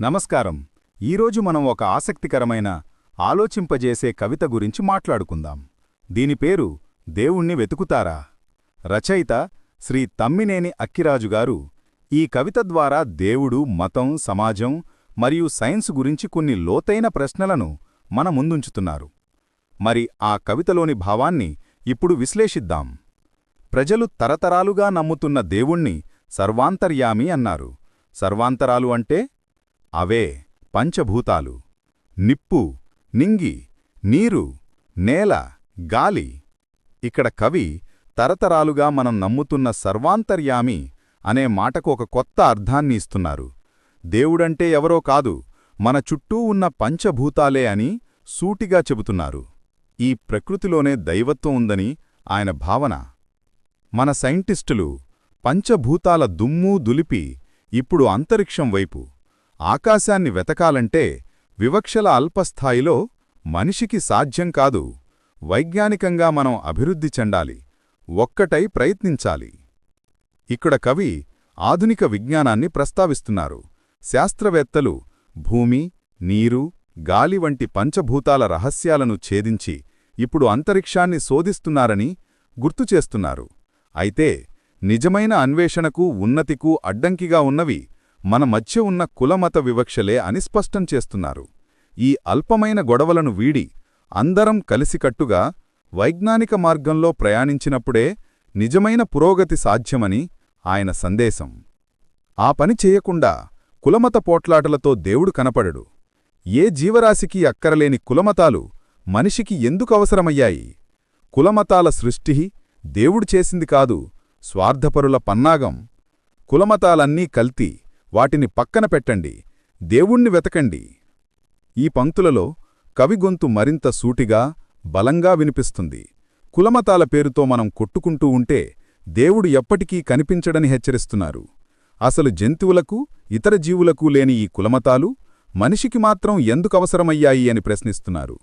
నమస్కారం. ఈరోజు మనం ఒక ఆసక్తికరమైన ఆలోచింపజేసే కవిత గురించి మాట్లాడుకుందాం. దీని పేరు దేవుణ్ణి వెతుకుతారా? రచయిత శ్రీ తమ్మినేని అక్కిరాజు గారు ఈ కవిత ద్వారా దేవుడు మతం సమాజం మరియు సైన్స్ గురించి కొన్ని లోతైన ప్రశ్నలను మన ముందుంచుతున్నారు. మరి ఆ కవితలోని భావాన్ని ఇప్పుడు విశ్లేషిద్దాం. ప్రజలు తరతరాలుగా నమ్ముతున్న దేవుణ్ణి సర్వాంతర్యామి అన్నారు. సర్వాంతరాలు అంటే అవే పంచభూతాలు. నిప్పు నింగి నీరు నేల గాలి. ఇక్కడ కవి తరతరాలుగా మనం నమ్ముతున్న సర్వాంతర్యామి అనే మాటకు ఒక కొత్త అర్థాన్ని ఇస్తున్నారు. దేవుడంటే ఎవరో కాదు మన చుట్టూ ఉన్న పంచభూతాలే అని సూటిగా చెబుతున్నారు. ఈ ప్రకృతిలోనే దైవత్వం ఉందని ఆయన భావన. మన సైంటిస్టులు పంచభూతాల దుమ్ము దులిపి ఇప్పుడు అంతరిక్షం వైపు ఆకాశాన్ని వెతకాలంటే వివక్షల అల్పస్థాయిలో మనిషికి సాధ్యం కాదు. వైజ్ఞానికంగా మనం అభివృద్ధి చెందాలి. ఒక్కటై ప్రయత్నించాలి. ఇక్కడ కవి ఆధునిక విజ్ఞానాన్ని ప్రస్తావిస్తున్నారు. శాస్త్రవేత్తలు భూమి నీరు గాలి వంటి పంచభూతాల రహస్యాలను ఛేదించి ఇప్పుడు అంతరిక్షాన్ని శోధిస్తున్నారని గుర్తుచేస్తున్నారు అయితే నిజమైన అన్వేషణకు ఉన్నతికు అడ్డంకిగా ఉన్నవి మన మధ్య ఉన్న కులమత వివక్షలే అని స్పష్టం చేస్తున్నారు. ఈ అల్పమైన గొడవలను వీడి అందరం కలిసికట్టుగా వైజ్ఞానిక మార్గంలో ప్రయాణించినప్పుడే నిజమైన పురోగతి సాధ్యమని ఆయన సందేశం. ఆ పని చేయకుండా కులమత పోట్లాటలతో దేవుడు కనపడడు. ఏ జీవరాశికి అక్కరలేని కులమతాలు మనిషికి ఎందుకు అవసరమయ్యాయి? కులమతాల సృష్టి దేవుడు చేసింది కాదు స్వార్థపరుల పన్నాగం. కులమతాలన్నీ కల్తీ వాటిని పక్కన పెట్టండి. దేవుణ్ణి వెతకండి. ఈ పంక్తులలో కవి గొంతు మరింత సూటిగా బలంగా వినిపిస్తుంది. కులమతాల పేరుతో మనం కొట్టుకుంటూ ఉంటే దేవుడు ఎప్పటికీ కనిపించడని హెచ్చరిస్తున్నారు. అసలు జంతువులకు ఇతర జీవులకు లేని ఈ కులమతాలు మనిషికి మాత్రం ఎందుకవసరమయ్యాయి అని ప్రశ్నిస్తున్నారు.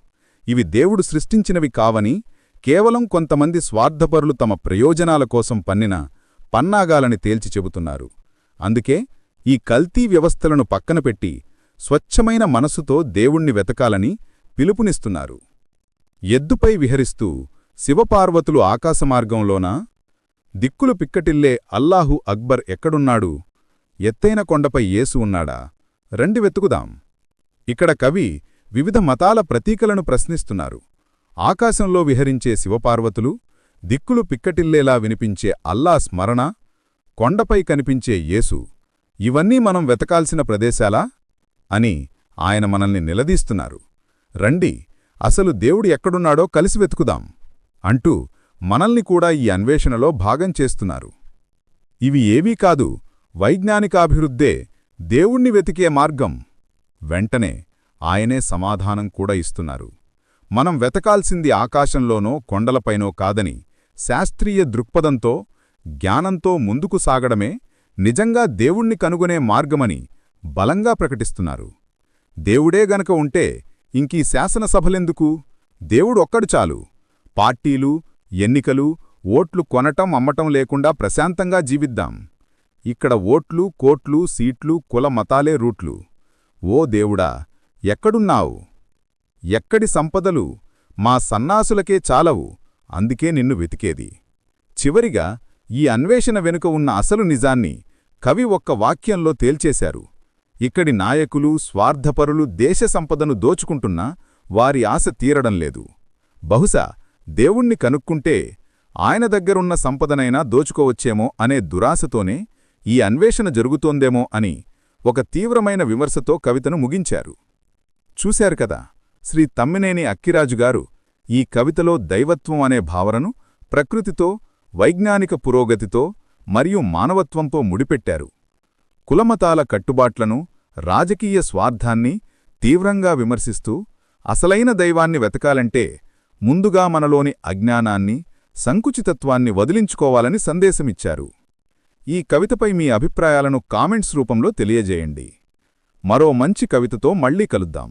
ఇవి దేవుడు సృష్టించినవి కావని కేవలం కొంతమంది స్వార్థపరులు తమ ప్రయోజనాల కోసం పన్నిన పన్నాగాలని తేల్చి చెబుతున్నారు. అందుకే ఈ కల్తీ వ్యవస్థలను పక్కనపెట్టి స్వచ్ఛమైన మనసుతో దేవుణ్ణి వెతకాలని పిలుపునిస్తున్నారు. ఎద్దుపై విహరిస్తూ శివపార్వతులు ఆకాశమార్గంలోనా? దిక్కులు పిక్కటిల్లే అల్లాహు అక్బర్ ఎక్కడున్నాడు? ఎత్తైన కొండపై యేసు ఉన్నాడా? రండి వెతుకుదాం. ఇక్కడ కవి వివిధ మతాల ప్రతీకలను ప్రశ్నిస్తున్నారు. ఆకాశంలో విహరించే శివపార్వతులు దిక్కులు పిక్కటిల్లేలా వినిపించే అల్లా స్మరణ కొండపై కనిపించే యేసు. ఇవన్నీ మనం వెతకాల్సిన ప్రదేశాలా? అని ఆయన మనల్ని నిలదీస్తున్నారు. రండి అసలు దేవుడు ఎక్కడున్నాడో కలిసి వెతుకుదాం అంటూ మనల్ని కూడా ఈ అన్వేషణలో భాగం చేస్తున్నారు. ఇవి ఏవీ కాదు వైజ్ఞానికాభివృద్ధే దేవుణ్ణి వెతికే మార్గం. వెంటనే ఆయనే సమాధానం కూడా ఇస్తున్నారు. మనం వెతకాల్సింది ఆకాశంలోనో కొండలపైనో కాదని శాస్త్రీయ దృక్పథంతో జ్ఞానంతో ముందుకు సాగడమే నిజంగా దేవుణ్ణి కనుగొనే మార్గమని బలంగా ప్రకటిస్తున్నారు. దేవుడే గనక ఉంటే ఇంకీ శాసనసభలెందుకు దేవుడు ఒక్కడు చాలు. పార్టీలు ఎన్నికలు ఓట్లు కొనటం అమ్మటం లేకుండా ప్రశాంతంగా జీవిద్దాం. ఇక్కడ ఓట్లు కోట్లు సీట్లు కుల మతాలే రూట్లు. ఓ దేవుడా ఎక్కడున్నావు? ఎక్కడి సంపదలు? మా సన్నాసులకే చాలవు. అందుకే నిన్ను వెతికేది. చివరిగా ఈ అన్వేషణ వెనుక ఉన్న అసలు నిజాన్ని కవి ఒక్క వాక్యంలో తేల్చేశారు. ఇక్కడి నాయకులు స్వార్థపరులు దేశ సంపదను దోచుకుంటున్నా వారి ఆశ తీరడం లేదు. బహుశా దేవుణ్ణి కనుక్కుంటే ఆయన దగ్గరున్న సంపదనైనా దోచుకోవచ్చేమో అనే దురాశతోనే ఈ అన్వేషణ జరుగుతోందేమో అని ఒక తీవ్రమైన విమర్శతో కవితను ముగించారు. చూశారు కదా శ్రీ తమ్మినేని అక్కిరాజుగారు ఈ కవితలో దైవత్వం అనే భావనను ప్రకృతితో వైజ్ఞానిక పురోగతితో మరియు మానవత్వంతో ముడిపెట్టారు. కులమతాల కట్టుబాట్లను రాజకీయ స్వార్థాన్ని తీవ్రంగా విమర్శిస్తూ అసలైన దైవాన్ని వెతకాలంటే ముందుగా మనలోని అజ్ఞానాన్ని సంకుచితత్వాన్ని వదిలించుకోవాలని సందేశమిచ్చారు. ఈ కవితపై మీ అభిప్రాయాలను కామెంట్స్ రూపంలో తెలియజేయండి. మరో మంచి కవితతో మళ్ళీ కలుద్దాం.